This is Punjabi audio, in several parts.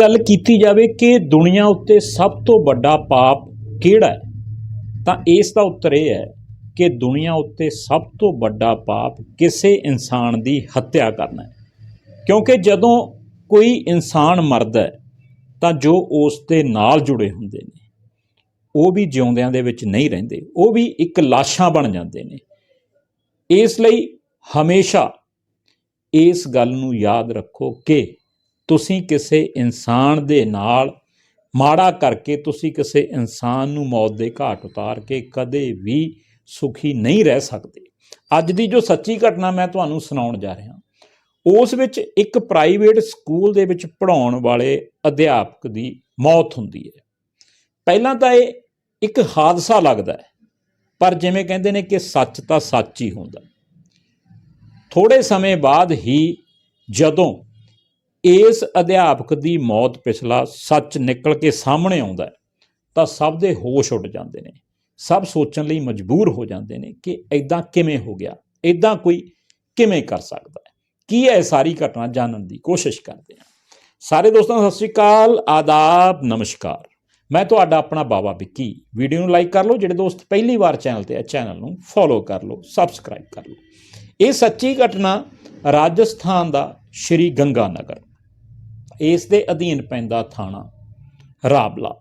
ਗੱਲ ਕੀਤੀ ਜਾਵੇ ਕਿ ਦੁਨੀਆ ਉੱਤੇ ਸਭ ਤੋਂ ਵੱਡਾ ਪਾਪ ਕਿਹੜਾ ਹੈ? ਤਾਂ ਇਸ ਦਾ ਉੱਤਰ ਇਹ ਹੈ ਕਿ ਦੁਨੀਆ ਉੱਤੇ ਸਭ ਤੋਂ ਵੱਡਾ ਪਾਪ ਕਿਸੇ ਇਨਸਾਨ ਦੀ ਹੱਤਿਆ ਕਰਨਾ ਹੈ। ਕਿਉਂਕਿ ਜਦੋਂ ਕੋਈ ਇਨਸਾਨ ਮਰਦਾ ਹੈ, ਤਾਂ ਜੋ ਉਸ ਦੇ ਨਾਲ ਜੁੜੇ ਹੁੰਦੇ ਨੇ, ਉਹ ਵੀ ਜਿਉਂਦਿਆਂ ਦੇ ਵਿੱਚ ਨਹੀਂ ਰਹਿੰਦੇ, ਉਹ ਵੀ ਇੱਕ ਲਾਸ਼ਾਂ ਬਣ ਜਾਂਦੇ ਨੇ। ਇਸ ਲਈ ਹਮੇਸ਼ਾ ਇਸ ਗੱਲ ਨੂੰ ਯਾਦ ਰੱਖੋ ਕਿ ਤੁਸੀਂ ਕਿਸੇ ਇਨਸਾਨ ਦੇ ਨਾਲ ਮਾੜਾ ਕਰਕੇ ਤੁਸੀਂ ਕਿਸੇ ਇਨਸਾਨ ਨੂੰ ਮੌਤ ਦੇ ਘਾਟ ਉਤਾਰ ਕੇ ਕਦੇ ਵੀ ਸੁਖੀ ਨਹੀਂ ਰਹਿ ਸਕਦੇ। ਅੱਜ ਦੀ ਜੋ ਸੱਚੀ ਘਟਨਾ ਮੈਂ ਤੁਹਾਨੂੰ ਸੁਣਾਉਣ ਜਾ ਰਿਹਾ ਉਸ ਵਿੱਚ ਇੱਕ ਪ੍ਰਾਈਵੇਟ ਸਕੂਲ ਦੇ ਵਿੱਚ ਪੜਾਉਣ ਵਾਲੇ ਅਧਿਆਪਕ ਦੀ ਮੌਤ ਹੁੰਦੀ ਹੈ। ਪਹਿਲਾਂ ਤਾਂ ਇਹ ਇੱਕ ਹਾਦਸਾ ਲੱਗਦਾ ਹੈ, ਪਰ ਜਿਵੇਂ ਕਹਿੰਦੇ ਨੇ ਕਿ ਸੱਚ ਤਾਂ ਸੱਚ ਹੀ ਹੁੰਦਾ। ਥੋੜੇ ਸਮੇਂ ਬਾਅਦ ਹੀ ਜਦੋਂ ਇਸ ਅਧਿਆਪਕ ਦੀ ਮੌਤ ਪਿਛਲਾ ਸੱਚ ਨਿਕਲ ਕੇ ਸਾਹਮਣੇ ਆਉਂਦਾ ਹੈ, ਤਾਂ ਸਭ ਦੇ ਹੋਸ਼ ਉੱਡ ਜਾਂਦੇ ਨੇ। ਸਭ ਸੋਚਣ ਲਈ ਮਜਬੂਰ ਹੋ ਜਾਂਦੇ ਨੇ ਕਿ ਐਦਾਂ ਕਿਵੇਂ ਹੋ ਗਿਆ ਐਦਾਂ ਕੋਈ ਕਿਵੇਂ ਕਰ ਸਕਦਾ ਹੈ? ਕੀ ਹੈ ਇਹ ਸਾਰੀ ਘਟਨਾ ਜਾਣਨ ਦੀ ਕੋਸ਼ਿਸ਼ ਕਰਦੇ ਹਾਂ ਸਾਰੇ ਦੋਸਤਾਂ, ਸਤਿ ਸ੍ਰੀ ਅਕਾਲ, ਆਦਾਬ, ਨਮਸਕਾਰ। ਮੈਂ ਤੁਹਾਡਾ ਆਪਣਾ ਬਾਬਾ ਵਿੱਕੀ। ਵੀਡੀਓ ਨੂੰ ਲਾਈਕ ਕਰ ਲਓ, ਜਿਹੜੇ ਦੋਸਤ ਪਹਿਲੀ ਵਾਰ ਚੈਨਲ ਤੇ ਆ, ਚੈਨਲ ਨੂੰ ਫੋਲੋ ਕਰ ਲਓ, ਸਬਸਕ੍ਰਾਈਬ ਕਰ ਲਓ। ਇਹ ਸੱਚੀ ਘਟਨਾ ਰਾਜਸਥਾਨ ਦਾ ਸ਼੍ਰੀ ਗੰਗਾ ਨਗਰ ਇਸ ਦੇ ਅਧੀਨ ਪੈਂਦਾ ਥਾਣਾ ਰਾਬਲਾ।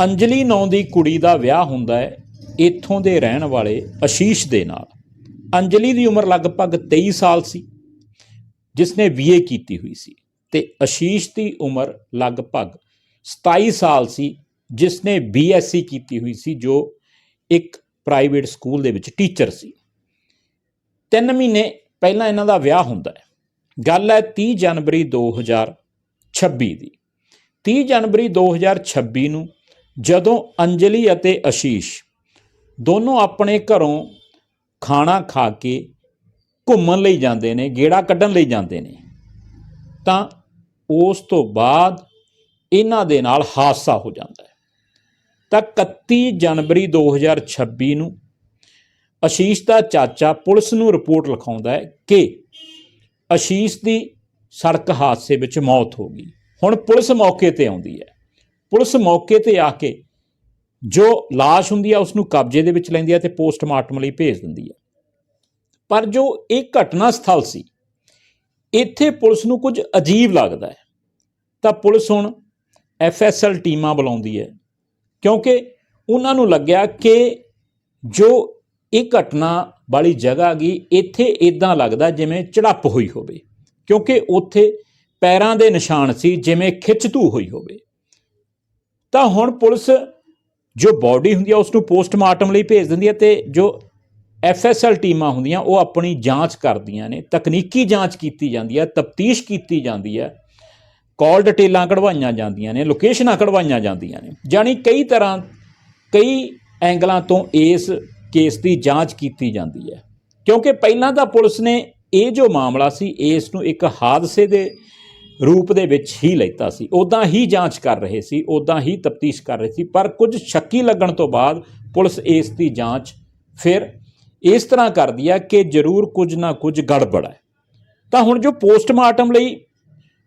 ਅੰਜਲੀ ਨਾਂ ਦੀ ਕੁੜੀ ਦਾ ਵਿਆਹ ਹੁੰਦਾ ਹੈ ਇੱਥੋਂ ਦੇ ਰਹਿਣ ਵਾਲੇ ਅਸ਼ੀਸ਼ ਦੇ ਨਾਲ। ਅੰਜਲੀ ਦੀ ਉਮਰ ਲਗਭਗ 23 ਸਾਲ ਸੀ ਜਿਸ ਨੇ ਬੀਏ ਕੀਤੀ ਹੋਈ ਸੀ ਤੇ ਅਸ਼ੀਸ਼ ਦੀ ਉਮਰ ਲਗਭਗ 27 ਸਾਲ ਸੀ ਜਿਸ ਨੇ ਬੀਐਸਸੀ ਕੀਤੀ ਹੋਈ ਸੀ, ਜੋ ਇੱਕ ਪ੍ਰਾਈਵੇਟ ਸਕੂਲ ਦੇ ਵਿੱਚ ਟੀਚਰ ਸੀ। 3 ਮਹੀਨੇ ਪਹਿਲਾਂ ਇਹਨਾਂ ਦਾ ਵਿਆਹ ਹੁੰਦਾ ਹੈ। ਗੱਲ ਹੈ 30 ਜਨਵਰੀ 2026 ਦੀ। 30 ਜਨਵਰੀ 2026 ਨੂੰ ਜਦੋਂ ਅੰਜਲੀ ਅਤੇ ਅਸ਼ੀਸ਼ ਦੋਨੋਂ ਆਪਣੇ ਘਰੋਂ ਖਾਣਾ ਖਾ ਕੇ ਘੁੰਮਣ ਲਈ ਜਾਂਦੇ ਨੇ, ਗੇੜਾ ਕੱਢਣ ਲਈ ਜਾਂਦੇ ਨੇ, ਤਾਂ ਉਸ ਤੋਂ ਬਾਅਦ ਇਹਨਾਂ ਦੇ ਨਾਲ ਹਾਦਸਾ ਹੋ ਜਾਂਦਾ ਹੈ। ਤਾਂ 31 ਜਨਵਰੀ 2026 ਨੂੰ ਅਸ਼ੀਸ਼ ਦਾ ਚਾਚਾ ਪੁਲਿਸ ਨੂੰ ਰਿਪੋਰਟ ਲਿਖਾਉਂਦਾ ਹੈ ਕਿ ਅਸ਼ੀਸ਼ ਦੀ ਸੜਕ ਹਾਦਸੇ ਵਿੱਚ ਮੌਤ ਹੋ ਗਈ। ਹੁਣ ਪੁਲਿਸ ਮੌਕੇ ਤੇ ਆਉਂਦੀ ਹੈ। ਪੁਲਿਸ ਮੌਕੇ ਤੇ ਆ ਕੇ ਜੋ লাশ ਹੁੰਦੀ ਹੈ ਉਸ ਨੂੰ ਕਬਜ਼ੇ ਦੇ ਵਿੱਚ ਲੈਂਦੀ ਹੈ ਤੇ ਪੋਸਟਮਾਰਟਮ ਲਈ ਭੇਜ ਦਿੰਦੀ ਹੈ ਪਰ ਜੋ ਇਹ ਘਟਨਾ ਸਥਲ ਸੀ, ਇੱਥੇ ਪੁਲਿਸ ਨੂੰ ਕੁਝ ਅਜੀਬ ਲੱਗਦਾ ਹੈ। ਤਾਂ ਪੁਲਿਸ ਹੁਣ ਐਫਐਸਐਲ ਟੀਮਾਂ ਬੁਲਾਉਂਦੀ ਹੈ, ਕਿਉਂਕਿ ਉਹਨਾਂ ਨੂੰ ਲੱਗਿਆ ਕਿ ਜੋ ਇਹ ਘਟਨਾ ਵਾਲੀ ਜਗ੍ਹਾ ਗਈ, ਇੱਥੇ ਇਦਾਂ ਲੱਗਦਾ ਜਿਵੇਂ ਝੜਪ ਹੋਈ ਹੋਵੇ, ਕਿਉਂਕਿ ਉੱਥੇ ਪੈਰਾਂ ਦੇ ਨਿਸ਼ਾਨ ਸੀ ਜਿਵੇਂ ਖਿੱਚ ਧੂ ਹੋਈ ਹੋਵੇ। ਤਾਂ ਹੁਣ ਪੁਲਿਸ ਜੋ ਬਾਡੀ ਹੁੰਦੀ ਆ ਉਸ ਨੂੰ ਪੋਸਟਮਾਰਟਮ ਲਈ ਭੇਜ ਦਿੰਦੀ ਹੈ ਤੇ ਜੋ ਐਫਐਸਐਲ ਟੀਮਾਂ ਹੁੰਦੀਆਂ, ਉਹ ਆਪਣੀ ਜਾਂਚ ਕਰਦੀਆਂ ਨੇ, ਤਕਨੀਕੀ ਜਾਂਚ ਕੀਤੀ ਜਾਂਦੀ ਹੈ ਤਫਤੀਸ਼ ਕੀਤੀ ਜਾਂਦੀ ਹੈ ਕਾਲ ਡਿਟੇਲਾਂ ਕਢਵਾਈਆਂ ਜਾਂਦੀਆਂ ਨੇ, ਲੋਕੇਸ਼ਨਾਂ ਕਢਵਾਈਆਂ ਜਾਂਦੀਆਂ ਨੇ। ਜਾਨੀ ਕਈ ਤਰ੍ਹਾਂ, ਕਈ ਐਂਗਲਾਂ ਤੋਂ ਇਸ ਕੇਸ ਦੀ ਜਾਂਚ ਕੀਤੀ ਜਾਂਦੀ ਹੈ। ਕਿਉਂਕਿ ਪਹਿਲਾਂ ਤਾਂ ਪੁਲਿਸ ਨੇ ਇਹ ਜੋ ਮਾਮਲਾ ਸੀ, ਇਸ ਨੂੰ ਇੱਕ ਹਾਦਸੇ ਦੇ ਰੂਪ ਦੇ ਵਿੱਚ ਹੀ ਲੈਤਾ ਸੀ। ਉਦਾਂ ਹੀ ਜਾਂਚ ਕਰ ਰਹੇ ਸੀ ਉਦਾਂ ਹੀ ਤਫਤੀਸ਼ ਕਰ ਰਹੇ ਸੀ, ਪਰ ਕੁਝ ਸ਼ੱਕੀ ਲੱਗਣ ਤੋਂ ਬਾਅਦ ਪੁਲਿਸ ਇਸ ਦੀ ਜਾਂਚ ਫਿਰ ਇਸ ਤਰ੍ਹਾਂ ਕਰਦੀ ਹੈ ਕਿ ਜ਼ਰੂਰ ਕੁਝ ਨਾ ਕੁਝ ਗੜਬੜ ਹੈ। ਤਾਂ ਹੁਣ ਜੋ ਪੋਸਟਮਾਰਟਮ ਲਈ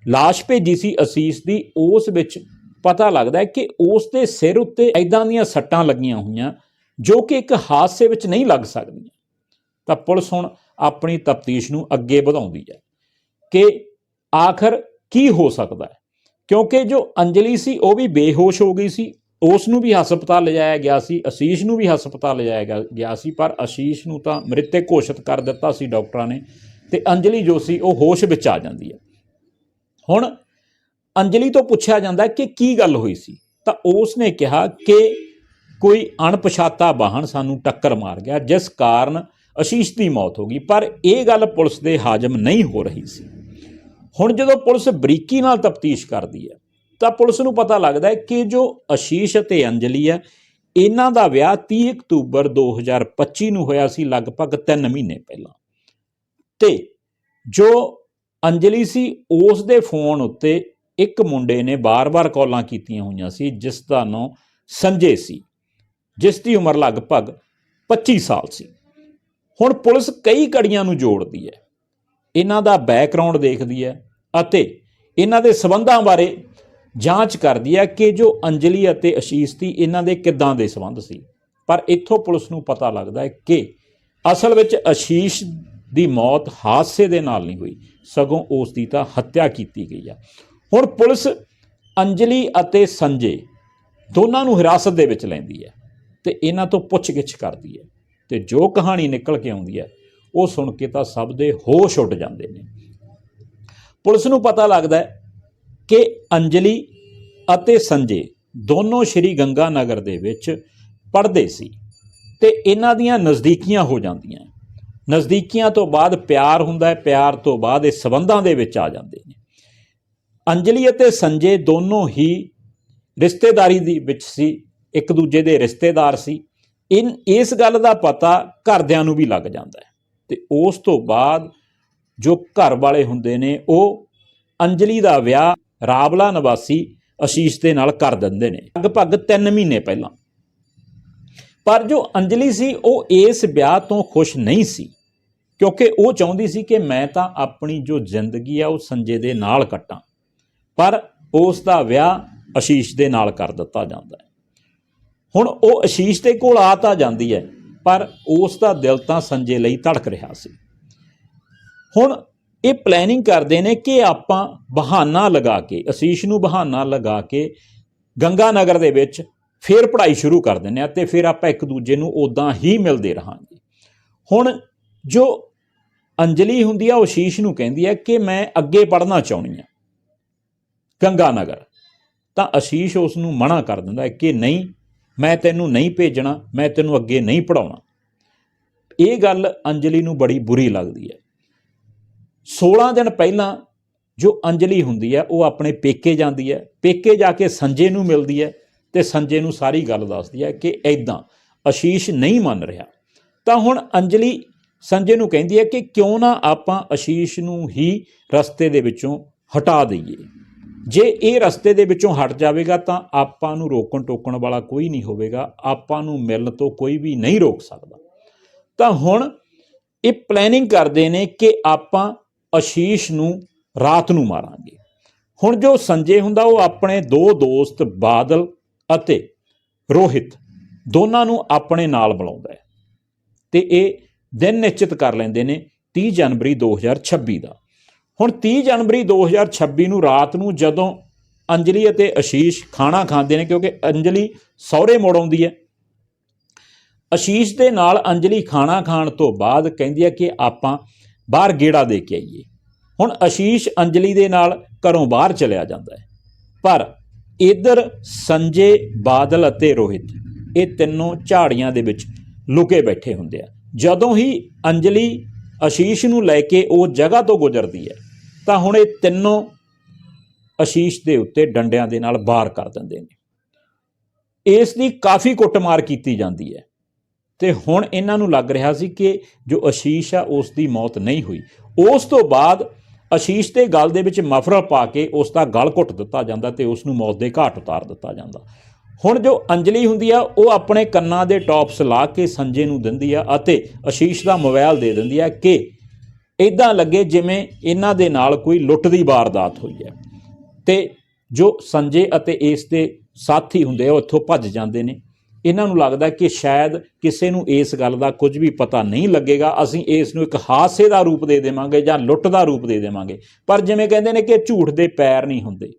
ਲਾਸ਼ ਭੇਜੀ ਸੀ ਅਸੀਸ ਦੀ, ਉਸ ਵਿੱਚ ਪਤਾ ਲੱਗਦਾ ਕਿ ਉਸ ਦੇ ਸਿਰ ਉੱਤੇ ਐਦਾਂ ਦੀਆਂ ਸੱਟਾਂ ਲੱਗੀਆਂ ਹੋਈਆਂ ਜੋ ਕਿ ਇੱਕ ਹਾਦਸੇ ਵਿੱਚ ਨਹੀਂ ਲੱਗ ਸਕਦੀਆਂ। ਤਾਂ ਪੁਲਿਸ ਹੁਣ ਆਪਣੀ ਤਫਤੀਸ਼ ਨੂੰ ਅੱਗੇ ਵਧਾਉਂਦੀ ਹੈ ਕਿ ਆਖਰ ਕੀ ਹੋ ਸਕਦਾ ਹੈ। ਕਿਉਂਕਿ ਜੋ ਅੰਜਲੀ ਸੀ, ਉਹ ਵੀ ਬੇਹੋਸ਼ ਹੋ ਗਈ ਸੀ। ਉਸ ਨੂੰ ਵੀ ਹਸਪਤਾਲ ਲਿਜਾਇਆ ਗਿਆ ਸੀ, ਅਸੀਸ਼ ਨੂੰ ਵੀ ਹਸਪਤਾਲ ਲਿਜਾਇਆ ਗਿਆ- ਗਿਆ ਸੀ, ਪਰ ਅਸੀਸ਼ ਨੂੰ ਤਾਂ ਮ੍ਰਿਤਕ ਘੋਸ਼ਿਤ ਕਰ ਦਿੱਤਾ ਸੀ ਡਾਕਟਰਾਂ ਨੇ ਤੇ ਅੰਜਲੀ ਜੋ ਸੀ, ਉਹ ਹੋਸ਼ ਵਿੱਚ ਆ ਜਾਂਦੀ ਹੈ। ਹੁਣ ਅੰਜਲੀ ਤੋਂ ਪੁੱਛਿਆ ਜਾਂਦਾ ਕਿ ਕੀ ਗੱਲ ਹੋਈ ਸੀ? ਤਾਂ ਉਸ ਨੇ ਕਿਹਾ ਕਿ ਕੋਈ ਅਣਪਛਾਤਾ ਵਾਹਨ ਸਾਨੂੰ ਟੱਕਰ ਮਾਰ ਗਿਆ, ਜਿਸ ਕਾਰਨ ਅਸ਼ੀਸ਼ ਦੀ ਮੌਤ ਹੋ ਗਈ। ਪਰ ਇਹ ਗੱਲ ਪੁਲਿਸ ਦੇ ਹਾਜ਼ਮ ਨਹੀਂ ਹੋ ਰਹੀ ਸੀ। ਹੁਣ ਜਦੋਂ ਪੁਲਿਸ ਬਰੀਕੀ ਨਾਲ ਤਫਤੀਸ਼ ਕਰਦੀ ਹੈ, ਤਾਂ ਪੁਲਿਸ ਨੂੰ ਪਤਾ ਲੱਗਦਾ ਹੈ ਕਿ ਜੋ ਅਸ਼ੀਸ਼ ਅਤੇ ਅੰਜਲੀ ਹੈ, ਇਹਨਾਂ ਦਾ ਵਿਆਹ 30 ਅਕਤੂਬਰ 2025 ਨੂੰ ਹੋਇਆ ਸੀ, ਲਗਭਗ 3 ਮਹੀਨੇ ਪਹਿਲਾਂ। ਤੇ ਜੋ ਅੰਜਲੀ ਸੀ, ਉਸ ਦੇ ਫੋਨ ਉੱਤੇ ਇੱਕ ਮੁੰਡੇ ਨੇ ਬਾਰ-ਬਾਰ ਕਾਲਾਂ ਕੀਤੀਆਂ ਹੋਈਆਂ ਸੀ, ਜਿਸ ਦਾ ਨਾਮ ਸੰਜੇ ਸੀ। ਜਿਸ ਦੀ ਉਮਰ ਲਗਭਗ 25 ਸਾਲ ਸੀ। ਹੁਣ ਪੁਲਿਸ ਕਈ ਕੜੀਆਂ ਨੂੰ ਜੋੜਦੀ ਹੈ। ਇਹਨਾਂ ਦਾ ਬੈਕਗ੍ਰਾਉਂਡ ਦੇਖਦੀ ਹੈ ਅਤੇ ਇਹਨਾਂ ਦੇ ਸਬੰਧਾਂ ਬਾਰੇ ਜਾਂਚ ਕਰਦੀ ਹੈ ਕਿ ਜੋ ਅੰਜਲੀ ਅਤੇ ਅਸ਼ੀਸ਼ ਦੀ ਇਹਨਾਂ ਦੇ ਕਿੱਦਾਂ ਦੇ ਸਬੰਧ ਸੀ। ਪਰ ਇੱਥੋਂ ਪੁਲਿਸ ਨੂੰ ਪਤਾ ਲੱਗਦਾ ਹੈ ਕਿ ਅਸਲ ਵਿੱਚ ਅਸ਼ੀਸ਼ ਦੀ ਮੌਤ ਹਾਦਸੇ ਦੇ ਨਾਲ ਨਹੀਂ ਹੋਈ। ਸਗੋਂ ਉਸ ਦੀ ਤਾਂ ਹੱਤਿਆ ਕੀਤੀ ਗਈ ਆ ਹੁਣ ਪੁਲਿਸ ਅੰਜਲੀ ਅਤੇ ਸੰਜੇ ਦੋਨਾਂ ਨੂੰ ਹਿਰਾਸਤ ਦੇ ਵਿੱਚ ਲੈਂਦੀ ਹੈ। ਤੇ ਇਹਨਾਂ ਤੋਂ ਪੁੱਛਗਿੱਛ ਕਰਦੀ ਹੈ। ਤੇ ਜੋ ਕਹਾਣੀ ਨਿਕਲ ਕੇ ਆਉਂਦੀ ਹੈ, ਉਹ ਸੁਣ ਕੇ ਤਾਂ ਸਭ ਦੇ ਹੋਸ਼ ਉੱਡ ਜਾਂਦੇ ਨੇ। ਪੁਲਿਸ ਨੂੰ ਪਤਾ ਲੱਗਦਾ ਹੈ ਕਿ ਅੰਜਲੀ ਅਤੇ ਸੰਜੇ ਦੋਨੋਂ ਸ਼੍ਰੀ ਗੰਗਾ ਨਗਰ ਦੇ ਵਿੱਚ ਪੜ੍ਹਦੇ ਸੀ ਤੇ ਇਹਨਾਂ ਦੀਆਂ ਨਜ਼ਦੀਕੀਆਂ ਹੋ ਜਾਂਦੀਆਂ ਨਜ਼ਦੀਕੀਆਂ ਤੋਂ ਬਾਅਦ ਪਿਆਰ ਹੁੰਦਾ ਹੈ, ਪਿਆਰ ਤੋਂ ਬਾਅਦ ਇਹ ਸਬੰਧਾਂ ਦੇ ਵਿੱਚ ਆ ਜਾਂਦੇ ਨੇ। ਅੰਜਲੀ ਅਤੇ ਸੰਜੇ ਦੋਨੋਂ ਹੀ ਰਿਸ਼ਤੇਦਾਰੀ ਦੇ ਵਿੱਚ ਸੀ ਇੱਕ ਦੂਜੇ ਦੇ ਰਿਸ਼ਤੇਦਾਰ ਸੀ। ਇਨ, ਇਸ ਗੱਲ ਦਾ ਪਤਾ ਘਰਦਿਆਂ ਨੂੰ ਵੀ ਲੱਗ ਜਾਂਦਾ ਹੈ। ਤੇ ਉਸ ਤੋਂ ਬਾਅਦ ਜੋ ਘਰ ਵਾਲੇ ਹੁੰਦੇ ਨੇ, ਉਹ ਅੰਜਲੀ ਦਾ ਵਿਆਹ ਰਾਬਲਾ ਨਿਵਾਸੀ ਅਸ਼ੀਸ਼ ਦੇ ਨਾਲ ਕਰ ਦਿੰਦੇ ਨੇ, ਲਗਭਗ 3 ਮਹੀਨੇ ਪਹਿਲਾਂ। ਪਰ ਜੋ ਅੰਜਲੀ ਸੀ, ਉਹ ਇਸ ਵਿਆਹ ਤੋਂ ਖੁਸ਼ ਨਹੀਂ ਸੀ, ਕਿਉਂਕਿ ਉਹ ਚਾਹੁੰਦੀ ਸੀ ਕਿ ਮੈਂ ਤਾਂ ਆਪਣੀ ਜੋ ਜ਼ਿੰਦਗੀ ਆ, ਉਹ ਸੰਜੇ ਦੇ ਨਾਲ ਕੱਟਾਂ। ਪਰ ਉਸ ਦਾ ਵਿਆਹ ਅਸ਼ੀਸ਼ ਦੇ ਨਾਲ ਕਰ ਦਿੱਤਾ ਜਾਂਦਾ ਹੈ। ਹੁਣ ਉਹ ਅਸ਼ੀਸ਼ ਦੇ ਕੋਲ ਆ ਤਾਂ ਜਾਂਦੀ ਹੈ, ਪਰ ਉਸ ਦਾ ਦਿਲ ਤਾਂ ਸੰਜੇ ਲਈ ਧੜਕ ਰਿਹਾ ਸੀ। ਹੁਣ ਇਹ ਪਲੈਨਿੰਗ ਕਰਦੇ ਨੇ ਕਿ ਆਪਾਂ ਬਹਾਨਾ ਲਗਾ ਕੇ, ਅਸ਼ੀਸ਼ ਨੂੰ ਬਹਾਨਾ ਲਗਾ ਕੇ ਗੰਗਾ ਨਗਰ ਦੇ ਵਿੱਚ ਫੇਰ ਪੜ੍ਹਾਈ ਸ਼ੁਰੂ ਕਰ ਦਿੰਦੇ ਆ ਤੇ ਫਿਰ ਆਪਾਂ ਇੱਕ ਦੂਜੇ ਨੂੰ ਉਦਾਂ ਹੀ ਮਿਲਦੇ ਰਹਾਂਗੇ। ਹੁਣ ਜੋ ਅੰਜਲੀ ਹੁੰਦੀ ਆ, ਉਹ ਅਸ਼ੀਸ਼ ਨੂੰ ਕਹਿੰਦੀ ਹੈ ਕਿ ਮੈਂ ਅੱਗੇ ਪੜ੍ਹਨਾ ਚਾਹੁੰਦੀ ਆ ਗੰਗਾ ਨਗਰ ਤਾਂ ਅਸ਼ੀਸ਼ ਉਸ ਨੂੰ ਮਨਾ ਕਰ ਦਿੰਦਾ ਕਿ ਨਹੀਂ ਮੈਂ ਤੈਨੂੰ ਨਹੀਂ ਭੇਜਣਾ, ਮੈਂ ਤੈਨੂੰ ਅੱਗੇ ਨਹੀਂ ਪੜਾਉਣਾ ਇਹ ਗੱਲ ਅੰਜਲੀ ਨੂੰ ਬੜੀ ਬੁਰੀ ਲੱਗਦੀ ਹੈ। 16 ਦਿਨ ਪਹਿਲਾਂ ਜੋ ਅੰਜਲੀ ਹੁੰਦੀ ਹੈ, ਉਹ ਆਪਣੇ ਪੇਕੇ ਜਾਂਦੀ ਹੈ। ਪੇਕੇ ਜਾ ਕੇ ਸੰਜੇ ਨੂੰ ਮਿਲਦੀ ਹੈ ਤੇ ਸੰਜੇ ਨੂੰ ਸਾਰੀ ਗੱਲ ਦੱਸਦੀ ਹੈ ਕਿ ਐਦਾਂ ਅਸ਼ੀਸ਼ ਨਹੀਂ ਮੰਨ ਰਿਹਾ। ਤਾਂ ਹੁਣ ਅੰਜਲੀ ਸੰਜੇ ਨੂੰ ਕਹਿੰਦੀ ਹੈ ਕਿ ਕਿਉਂ ਨਾ ਆਪਾਂ ਅਸ਼ੀਸ਼ ਨੂੰ ਹੀ ਰਸਤੇ ਦੇ ਵਿੱਚੋਂ ਹਟਾ ਦਈਏ। ਜੇ ਇਹ ਰਸਤੇ ਦੇ ਵਿੱਚੋਂ ਹਟ ਜਾਵੇਗਾ ਤਾਂ ਆਪਾਂ ਨੂੰ ਰੋਕਣ ਟੋਕਣ ਵਾਲਾ ਕੋਈ ਨਹੀਂ ਹੋਵੇਗਾ, ਆਪਾਂ ਨੂੰ ਮਿਲਣ ਤੋਂ ਕੋਈ ਵੀ ਨਹੀਂ ਰੋਕ ਸਕਦਾ। ਤਾਂ ਹੁਣ ਇਹ ਪਲੈਨਿੰਗ ਕਰਦੇ ਨੇ ਕਿ ਆਪਾਂ ਅਸ਼ੀਸ਼ ਨੂੰ ਰਾਤ ਨੂੰ ਮਾਰਾਂਗੇ। ਹੁਣ ਜੋ ਸੰਜੇ ਹੁੰਦਾ ਉਹ ਆਪਣੇ ਦੋ ਦੋਸਤ ਬਾਦਲ ਅਤੇ ਰੋਹਿਤ ਦੋਨਾਂ ਨੂੰ ਆਪਣੇ ਨਾਲ ਬੁਲਾਉਂਦਾ ਹੈ। ਤੇ ਇਹ ਦਿਨ ਨਿਸ਼ਚਿਤ ਕਰ ਲੈਂਦੇ ਨੇ 30 ਜਨਵਰੀ 2026 ਦਾ। ਹੁਣ 30 ਜਨਵਰੀ 2026 ਨੂੰ ਰਾਤ ਨੂੰ ਜਦੋਂ ਅੰਜਲੀ ਅਤੇ ਅਸ਼ੀਸ਼ ਖਾਣਾ ਖਾਂਦੇ ਨੇ, ਕਿਉਂਕਿ ਅੰਜਲੀ ਸਹੁਰੇ ਮੋੜ ਆਉਂਦੀ ਹੈ, ਅਸ਼ੀਸ਼ ਦੇ ਨਾਲ ਅੰਜਲੀ ਖਾਣਾ ਖਾਣ ਤੋਂ ਬਾਅਦ ਕਹਿੰਦੀ ਹੈ ਕਿ ਆਪਾਂ ਬਾਹਰ ਗੇੜਾ ਦੇ ਕੇ ਆਈਏ। ਹੁਣ ਅਸ਼ੀਸ਼ ਅੰਜਲੀ ਦੇ ਨਾਲ ਘਰੋਂ ਬਾਹਰ ਚਲਿਆ ਜਾਂਦਾ ਹੈ। ਪਰ ਇਧਰ ਸੰਜੇ, ਬਾਦਲ ਅਤੇ ਰੋਹਿਤ, ਇਹ ਤਿੰਨੋਂ ਝਾੜੀਆਂ ਦੇ ਵਿੱਚ ਲੁਕੇ ਬੈਠੇ ਹੁੰਦੇ ਆ। ਜਦੋਂ ਹੀ ਅੰਜਲੀ ਅਸ਼ੀਸ਼ ਨੂੰ ਲੈ ਕੇ ਉਹ ਜਗ੍ਹਾ ਤੋਂ ਗੁਜ਼ਰਦੀ ਹੈ, ਤਾਂ ਹੁਣ ਇਹ ਤਿੰਨੋਂ ਅਸ਼ੀਸ਼ ਦੇ ਉੱਤੇ ਡੰਡਿਆਂ ਦੇ ਨਾਲ ਵਾਰ ਕਰ ਦਿੰਦੇ ਨੇ। ਇਸ ਦੀ ਕਾਫੀ ਕੁੱਟਮਾਰ ਕੀਤੀ ਜਾਂਦੀ ਹੈ ਤੇ ਹੁਣ ਇਹਨਾਂ ਨੂੰ ਲੱਗ ਰਿਹਾ ਸੀ ਕਿ ਜੋ ਅਸ਼ੀਸ਼ ਆ, ਉਸ ਦੀ ਮੌਤ ਨਹੀਂ ਹੋਈ। ਉਸ ਤੋਂ ਬਾਅਦ ਅਸ਼ੀਸ਼ ਦੇ ਗਲ ਦੇ ਵਿੱਚ ਮਫਰਲ ਪਾ ਕੇ ਉਸ ਦਾ ਗਲ ਘੁੱਟ ਦਿੱਤਾ ਜਾਂਦਾ ਤੇ ਉਸ ਨੂੰ ਮੌਤ ਦੇ ਘਾਟ ਉਤਾਰ ਦਿੱਤਾ ਜਾਂਦਾ। ਹੁਣ ਜੋ ਅੰਜਲੀ ਹੁੰਦੀ ਆ, ਉਹ ਆਪਣੇ ਕੰਨਾਂ ਦੇ ਟੌਪਸ ਲਾ ਕੇ ਸੰਜੇ ਨੂੰ ਦਿੰਦੀ ਆ ਅਤੇ ਅਸ਼ੀਸ਼ ਦਾ ਮੋਬਾਈਲ ਦੇ ਦਿੰਦੀ ਆ ਕਿ ਇਦਾਂ ਲੱਗੇ ਜਿਵੇਂ ਇਹਨਾਂ ਦੇ ਨਾਲ ਕੋਈ ਲੁੱਟ ਦੀ ਵਾਰਦਾਤ ਹੋਈ ਹੈ ਤੇ ਜੋ ਸੰਜੇ ਅਤੇ ਇਸ ਦੇ ਸਾਥੀ ਹੁੰਦੇ ਆ, ਉਹ ਇੱਥੋਂ ਭੱਜ ਜਾਂਦੇ ਨੇ। ਇਹਨਾਂ ਨੂੰ ਲੱਗਦਾ ਕਿ ਸ਼ਾਇਦ ਕਿਸੇ ਨੂੰ ਇਸ ਗੱਲ ਦਾ ਕੁਝ ਵੀ ਪਤਾ ਨਹੀਂ ਲੱਗੇਗਾ। ਅਸੀਂ ਇਸ ਨੂੰ ਇੱਕ ਹਾਦਸੇ ਦਾ ਰੂਪ ਦੇ ਦੇਵਾਂਗੇ ਜਾਂ ਲੁੱਟ ਦਾ ਰੂਪ ਦੇ ਦੇਵਾਂਗੇ। ਪਰ ਜਿਵੇਂ ਕਹਿੰਦੇ ਨੇ ਕਿ ਝੂਠ ਦੇ ਪੈਰ ਨਹੀਂ ਹੁੰਦੇ।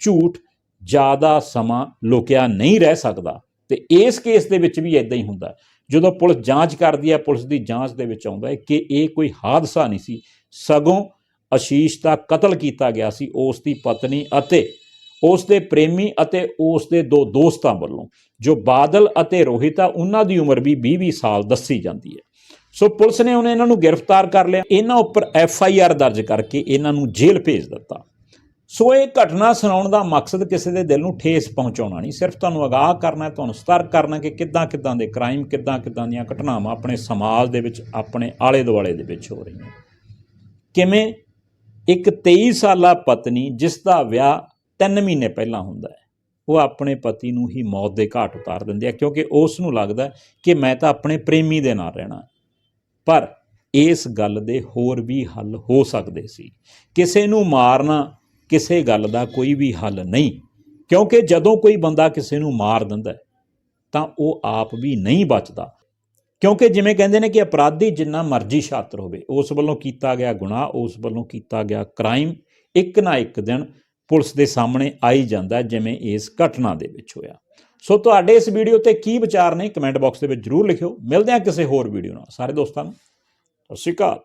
ਝੂਠ ਜ਼ਿਆਦਾ ਸਮਾਂ ਲੁਕਿਆ ਨਹੀਂ ਰਹਿ ਸਕਦਾ। ਤੇ ਇਸ ਕੇਸ ਦੇ ਵਿੱਚ ਵੀ ਇਦਾਂ ਹੀ ਹੁੰਦਾ ਜਦੋਂ ਪੁਲਿਸ ਜਾਂਚ ਕਰਦੀ ਹੈ, ਪੁਲਿਸ ਦੀ ਜਾਂਚ ਦੇ ਵਿੱਚ ਆਉਂਦਾ ਹੈ ਕਿ ਇਹ ਕੋਈ ਹਾਦਸਾ ਨਹੀਂ ਸੀ। ਸਗੋਂ ਅਸ਼ੀਸ਼ ਦਾ ਕਤਲ ਕੀਤਾ ਗਿਆ ਸੀ ਉਸ ਦੀ ਪਤਨੀ ਅਤੇ ਉਸ ਦੇ ਪ੍ਰੇਮੀ ਅਤੇ ਉਸ ਦੇ ਦੋ ਦੋਸਤਾਂ ਵੱਲੋਂ, ਜੋ ਬਾਦਲ ਅਤੇ ਰੋਹਿਤ ਆ, ਉਹਨਾਂ ਦੀ ਉਮਰ ਵੀ 20-20 ਸਾਲ ਦੱਸੀ ਜਾਂਦੀ ਹੈ। ਸੋ ਪੁਲਿਸ ਨੇ ਉਹਨੇ ਇਹਨਾਂ ਨੂੰ ਗ੍ਰਿਫਤਾਰ ਕਰ ਲਿਆ। ਇਹਨਾਂ ਉੱਪਰ ਐਫ ਆਈ ਆਰ ਦਰਜ ਕਰਕੇ ਇਹਨਾਂ ਨੂੰ ਜੇਲ੍ਹ ਭੇਜ ਦਿੱਤਾ। ਸੋ ਇਹ ਘਟਨਾ ਸੁਣਾਉਣ ਦਾ ਮਕਸਦ ਕਿਸੇ ਦੇ ਦਿਲ ਨੂੰ ਠੇਸ ਪਹੁੰਚਾਉਣਾ ਨਹੀਂ, ਸਿਰਫ ਤੁਹਾਨੂੰ ਅਗਾਹ ਕਰਨਾ ਤੁਹਾਨੂੰ ਸਤਰਕ ਕਰਨਾ ਕਿ ਕਿੱਦਾਂ ਕਿੱਦਾਂ ਦੇ ਕ੍ਰਾਈਮ ਕਿੱਦਾਂ ਕਿੱਦਾਂ ਦੀਆਂ ਘਟਨਾਵਾਂ ਆਪਣੇ ਸਮਾਜ ਦੇ ਵਿੱਚ, ਆਪਣੇ ਆਲੇ ਦੁਆਲੇ ਦੇ ਵਿੱਚ ਹੋ ਰਹੀਆਂ ਕਿਵੇਂ? ਇੱਕ 23 ਸਾਲਾ ਪਤਨੀ ਜਿਸ ਦਾ ਵਿਆਹ 3 ਮਹੀਨੇ ਪਹਿਲਾਂ ਹੁੰਦਾ ਹੈ, ਉਹ ਆਪਣੇ ਪਤੀ ਨੂੰ ਹੀ ਮੌਤ ਦੇ ਘਾਟ ਉਤਾਰ ਦਿੰਦੀ ਹੈ, ਕਿਉਂਕਿ ਉਸ ਨੂੰ ਲੱਗਦਾ ਕਿ ਮੈਂ ਤਾਂ ਆਪਣੇ ਪ੍ਰੇਮੀ ਦੇ ਨਾਲ ਰਹਿਣਾ ਪਰ ਇਸ ਗੱਲ ਦੇ ਹੋਰ ਵੀ ਹੱਲ ਹੋ ਸਕਦੇ ਸੀ। ਕਿਸੇ ਨੂੰ ਮਾਰਨਾ ਕਿਸੇ ਗੱਲ ਦਾ ਕੋਈ ਵੀ ਹੱਲ ਨਹੀਂ। ਕਿਉਂਕਿ ਜਦੋਂ ਕੋਈ ਬੰਦਾ ਕਿਸੇ ਨੂੰ ਮਾਰ ਦਿੰਦਾ ਤਾਂ ਉਹ ਆਪ ਵੀ ਨਹੀਂ ਬਚਦਾ। ਕਿਉਂਕਿ ਜਿਵੇਂ ਕਹਿੰਦੇ ਨੇ ਕਿ ਅਪਰਾਧੀ ਜਿੰਨਾ ਮਰਜ਼ੀ ਛਾਤਰ ਹੋਵੇ, ਉਸ ਵੱਲੋਂ ਕੀਤਾ ਗਿਆ ਗੁਨਾਹ, ਉਸ ਵੱਲੋਂ ਕੀਤਾ ਗਿਆ ਕ੍ਰਾਈਮ ਇੱਕ ਨਾ ਇੱਕ ਦਿਨ ਪੁਲਿਸ ਦੇ ਸਾਹਮਣੇ ਆਈ ਜਾਂਦਾ ਜਿਵੇਂ ਇਸ ਘਟਨਾ ਦੇ ਵਿੱਚ ਹੋਇਆ। ਸੋ ਤੁਹਾਡੇ ਇਸ ਵੀਡੀਓ ਤੇ ਕੀ ਵਿਚਾਰ ਨੇ, ਕਮੈਂਟ ਬਾਕਸ ਦੇ ਵਿੱਚ ਜਰੂਰ ਲਿਖਿਓ। ਮਿਲਦੇ ਹਾਂ ਕਿਸੇ ਹੋਰ ਵੀਡੀਓ ਨਾਲ। ਸਾਰੇ ਦੋਸਤਾਂ ਨੂੰ, ਸਤਿ ਸ਼੍ਰੀ ਅਕਾਲ।